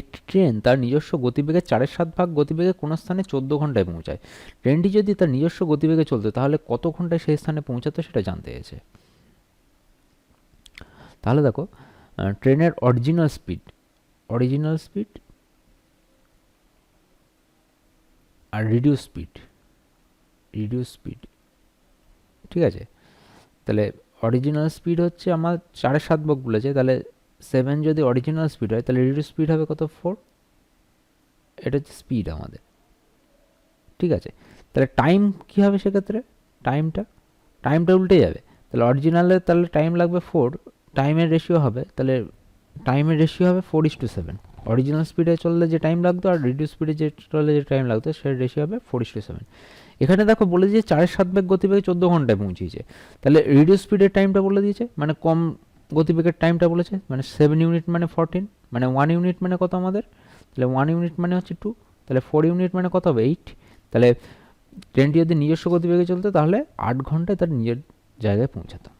একটি ট্রেন তার নিজস্ব গতিবেগের চারের সাত ভাগ গতিবেগে কোনো স্থানে চোদ্দ ঘন্টায় পৌঁছায়। ট্রেনটি যদি তার নিজস্ব গতিবেগে চলতো, তাহলে কত ঘন্টায় সেই স্থানে পৌঁছাতো সেটা জানতে চেয়েছে তাহলে দেখো ট্রেনের অরিজিনাল স্পিড অরিজিনাল স্পিড আর রিডিউস স্পিড রিডিউস স্পিড ঠিক আছে? তাহলে অরিজিনাল স্পিড হচ্ছে আমার চারের সাত ভাগ বলেছে, তাহলে সেভেন যদি অরিজিনাল স্পিড হয়, তাহলে রিডিউস স্পিড হবে কত? ফোর এটা হচ্ছে স্পিড আমাদের। ঠিক আছে? তাহলে টাইম কী হবে সেক্ষেত্রে? টাইমটা টাইমটা উল্টে যাবে। তাহলে অরিজিনালে তাহলে টাইম লাগবে ফোর টাইমের রেশিও হবে, তাহলে টাইমের রেশিও হবে four is to seven original স্পিডে চললে যে টাইম লাগতো আর রিডিউস স্পিডে যে চললে যে টাইম লাগতো সেটার রেশিও হবে ফোর ইস টু সেভেন এখানে দেখো বলে দিয়েছে চারের সাত বেগ গতিবেগে চোদ্দ ঘন্টায় পৌঁছিয়েছে তাহলে রিডিউস স্পিডের টাইমটা বলে দিয়েছে মানে কম গতিবেগের টাইমটা বলেছে? মানে সেভেন ইউনিট মানে ফোরটিন মানে ওয়ান ইউনিট মানে কত আমাদের? তাহলে ওয়ান ইউনিট মানে হচ্ছে টু তাহলে ফোর ইউনিট মানে কত হবে এইট তাহলে ট্রেনটি যদি নিজস্ব গতিবেগে চলতো, তাহলে আট ঘন্টায় তার নিজের জায়গায় পৌঁছাতো।